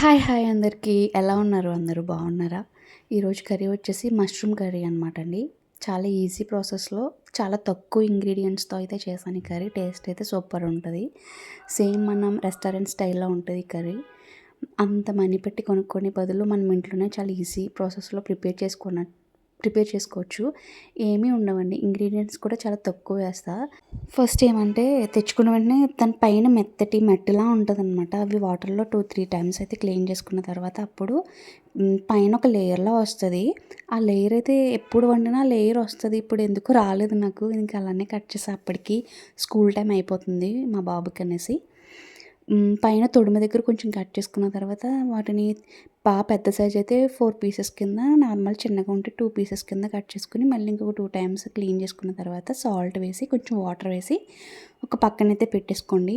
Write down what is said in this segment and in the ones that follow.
Hi hi అందరికీ. ఎలా ఉన్నారు? అందరూ బాగున్నారా? ఈరోజు కర్రీ వచ్చేసి మష్రూమ్ కర్రీ అనమాట అండి. చాలా ఈజీ ప్రాసెస్లో చాలా తక్కువ ఇంగ్రీడియంట్స్తో అయితే చేశాను ఈ కర్రీ. టేస్ట్ అయితే సూపర్ ఉంటుంది. సేమ్ మనం రెస్టారెంట్ స్టైల్లో ఉంటుంది ఈ కర్రీ. అంత మనీ పెట్టి కొనుక్కునే బదులు మనం ఇంట్లోనే చాలా ఈజీ ప్రాసెస్లో ప్రిపేర్ చేసుకున్న ప్రిపేర్ చేసుకోవచ్చు. ఏమీ ఉండవండి. ఇంగ్రీడియంట్స్ కూడా చాలా తక్కువ వేస్తా. ఫస్ట్ ఏమంటే తెచ్చుకున్న వెంటనే దాని పైన మెత్తటి మట్టిలా ఉంటుంది అనమాట అవి వాటర్లో టూ త్రీ టైమ్స్ అయితే క్లీన్ చేసుకున్న తర్వాత అప్పుడు పైన ఒక లేయర్లా వస్తుంది. ఆ లేయర్ అయితే ఎప్పుడు వండినా లేయర్ వస్తుంది. ఇప్పుడు ఎందుకు రాలేదు నాకు. ఇంకా అలానే కట్ చేసా. అప్పటికి స్కూల్ టైం అయిపోతుంది మా బాబుకి అనేసి. పైన తొడుమ దగ్గర కొంచెం కట్ చేసుకున్న తర్వాత వాటిని బాగా పెద్ద సైజ్ అయితే ఫోర్ పీసెస్ కింద నార్మల్ చిన్నగా ఉంటే టూ పీసెస్ కింద కట్ చేసుకుని మళ్ళీ ఇంకొక టూ టైమ్స్ క్లీన్ చేసుకున్న తర్వాత సాల్ట్ వేసి కొంచెం వాటర్ వేసి ఒక పక్కనైతే పెట్టేసుకోండి.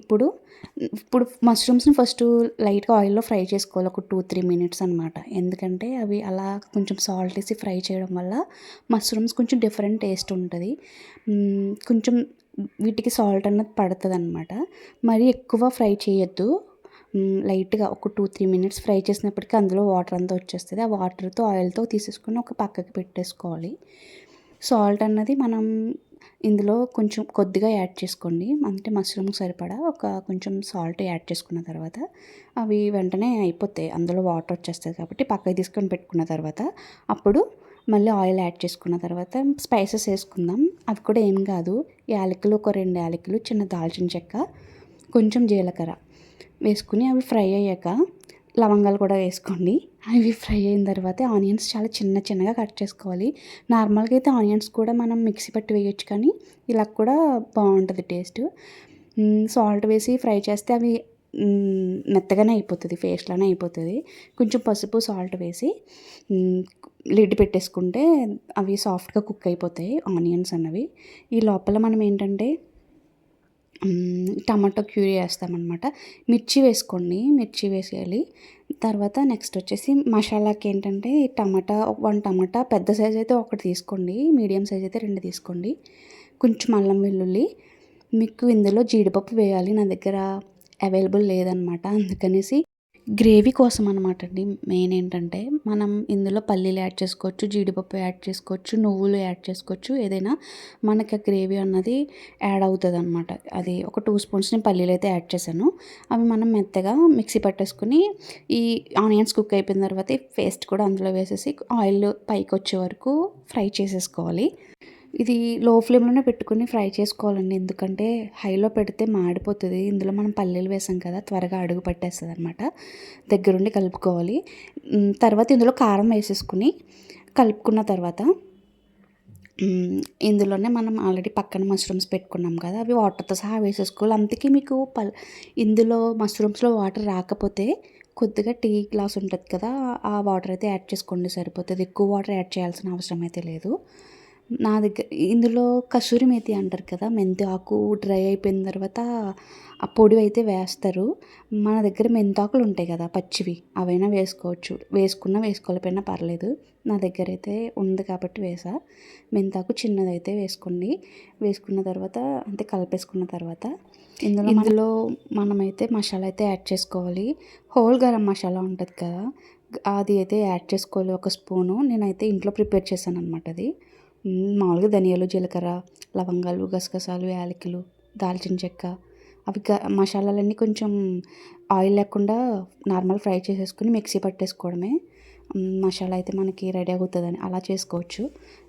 ఇప్పుడు ఇప్పుడు మష్రూమ్స్ని ఫస్ట్ లైట్గా ఆయిల్లో ఫ్రై చేసుకోవాలి ఒక టూ త్రీ మినిట్స్ అనమాట ఎందుకంటే అవి అలా కొంచెం సాల్ట్ వేసి ఫ్రై చేయడం వల్ల మష్రూమ్స్ కొంచెం డిఫరెంట్ టేస్ట్ ఉంటుంది. కొంచెం వీటికి సాల్ట్ అన్నది పడుతుంది అనమాట మరీ ఎక్కువ ఫ్రై చేయొద్దు. లైట్గా ఒక టూ త్రీ మినిట్స్ ఫ్రై చేసినప్పటికీ అందులో వాటర్ అంతా వచ్చేస్తుంది. ఆ వాటర్తో ఆయిల్తో తీసేసుకొని ఒక పక్కకి పెట్టేసుకోవాలి. సాల్ట్ అన్నది మనం ఇందులో కొంచెం కొద్దిగా యాడ్ చేసుకోండి. అంటే మష్రూమ్ సరిపడా ఒక కొంచెం సాల్ట్ యాడ్ చేసుకున్న తర్వాత అవి వెంటనే అయిపోతాయి. అందులో వాటర్ వచ్చేస్తుంది కాబట్టి పక్కకి తీసుకొని పెట్టుకున్న తర్వాత అప్పుడు మళ్ళీ ఆయిల్ యాడ్ చేసుకున్న తర్వాత స్పైసెస్ వేసుకుందాం. అవి కూడా ఏం కాదు. యాలకులు ఒక రెండు యాలకులు చిన్న దాల్చిన చెక్క కొంచెం జీలకర్ర వేసుకుని అవి ఫ్రై అయ్యాక లవంగాలు కూడా వేసుకోండి. అవి ఫ్రై అయిన తర్వాత ఆనియన్స్ చాలా చిన్న చిన్నగా కట్ చేసుకోవాలి. నార్మల్గా అయితే ఆనియన్స్ కూడా మనం మిక్సీ పట్టి వేయొచ్చు కానీ ఇలా కూడా బాగుంటుంది టేస్ట్. సాల్ట్ వేసి ఫ్రై చేస్తే అవి మెత్తగానే అయిపోతుంది పేస్ట్లానే అయిపోతుంది. కొంచెం పసుపు సాల్ట్ వేసి లిడ్ పెట్టేసుకుంటే అవి సాఫ్ట్గా కుక్ అయిపోతాయి ఆనియన్స్ అన్నవి. ఈ లోపల మనం ఏంటంటే టమాటో క్యూరీ వేస్తామన్నమాట. మిర్చి వేసుకోండి మిర్చి వేసేయాలి. తర్వాత నెక్స్ట్ వచ్చేసి మసాలాకి ఏంటంటే టమాటా వన్ టమాటా పెద్ద సైజ్ అయితే ఒకటి తీసుకోండి మీడియం సైజ్ అయితే రెండు తీసుకోండి. కొంచెం అల్లం వెల్లుల్లి మీకు ఇందులో జీడిపప్పు వేయాలి నా దగ్గర అవైలబుల్ లేదనమాట. అందుకనేసి గ్రేవీ కోసం అనమాట అండి మెయిన్ ఏంటంటే మనం ఇందులో పల్లీలు యాడ్ చేసుకోవచ్చు జీడిపప్పు యాడ్ చేసుకోవచ్చు నువ్వులు యాడ్ చేసుకోవచ్చు ఏదైనా మనకి ఆ గ్రేవీ అన్నది యాడ్ అవుతుంది అనమాట అది ఒక టూ స్పూన్స్ నేను పల్లీలు అయితే యాడ్ చేశాను. అవి మనం మెత్తగా మిక్సీ పట్టేసుకుని ఈ ఆనియన్స్ కుక్ అయిపోయిన తర్వాత పేస్ట్ కూడా అందులో వేసేసి ఆయిల్ పైకి వచ్చే వరకు ఫ్రై చేసేసుకోవాలి. ఇది లో ఫ్లేమ్లోనే పెట్టుకుని ఫ్రై చేసుకోవాలండి. ఎందుకంటే హైలో పెడితే మాడిపోతుంది. ఇందులో మనం పల్లీలు వేసాం కదా త్వరగా అడుగు పట్టేస్తుంది అనమాట దగ్గరుండి కలుపుకోవాలి. తర్వాత ఇందులో కారం వేసేసుకుని కలుపుకున్న తర్వాత ఇందులోనే మనం ఆల్రెడీ పక్కన మష్రూమ్స్ పెట్టుకున్నాం కదా అవి వాటర్తో సహా వేసేసుకోవాలి. అందుకే మీకు పల్ ఇందులో మష్రూమ్స్లో వాటర్ రాకపోతే కొద్దిగా టీ గ్లాస్ ఉంటుంది కదా ఆ వాటర్ అయితే యాడ్ చేసుకోండి సరిపోతుంది. ఎక్కువ వాటర్ యాడ్ చేయాల్సిన అవసరం అయితే లేదు. నా దగ్గర ఇందులో కసూరి మేతి అంటారు కదా మెంతి ఆకు డ్రై అయిపోయిన తర్వాత ఆ పొడి అయితే వేస్తారు. మన దగ్గర మెంతాకులు ఉంటాయి కదా పచ్చివి అవైనా వేసుకోవచ్చు. వేసుకున్నా వేసుకోలేకపోయినా పర్లేదు. నా దగ్గర అయితే ఉంది కాబట్టి వేసా. మెంతాకు చిన్నదైతే వేసుకోండి. వేసుకున్న తర్వాత అంతే కలిపేసుకున్న తర్వాత ఇందులో ఇందులో మనమైతే మసాలా అయితే యాడ్ చేసుకోవాలి. హోల్ గరం మసాలా ఉంటుంది కదా అది అయితే యాడ్ చేసుకోవాలి ఒక స్పూను. నేనైతే ఇంట్లో ప్రిపేర్ చేశాను అనమాట అది. మామూలుగా ధనియాలు జీలకర్ర లవంగాలు గసగసాలు యాలకులు దాల్చిన చెక్క. అవి గ మసాలాలన్నీ కొంచెం ఆయిల్ లేకుండా నార్మల్ ఫ్రై చేసేసుకుని మిక్సీ పట్టేసుకోవడమే. మసాలా అయితే మనకి రెడీ అవుతుందని అలా చేసుకోవచ్చు.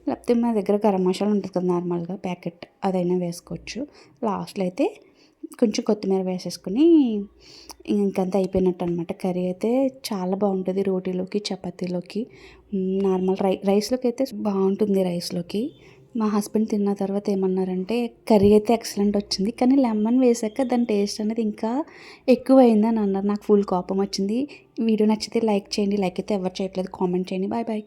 లేకపోతే మన దగ్గర గరం మసాలా ఉంటుంది కదా నార్మల్గా ప్యాకెట్ అదైనా వేసుకోవచ్చు. లాస్ట్లో అయితే కొంచెం కొత్తిమీర వేసేసుకుని ఇంకంతా అయిపోయినట్టు అనమాట కర్రీ అయితే చాలా బాగుంటుంది రోటీలోకి చపాతీలోకి. నార్మల్ రై రైస్లోకి అయితే బాగుంటుంది రైస్లోకి. మా హస్బెండ్ తిన్న తర్వాత ఏమన్నారంటే కర్రీ అయితే ఎక్సలెంట్ వచ్చింది కానీ లెమన్ వేసాక దాని టేస్ట్ అనేది ఇంకా ఎక్కువ అయిందని అన్నారు. నాకు ఫుల్ కోపం వచ్చింది. వీడియో నచ్చితే లైక్ చేయండి లైక్ అయితే ఎవరు చేయట్లేదు కామెంట్ చేయండి. Bye bye.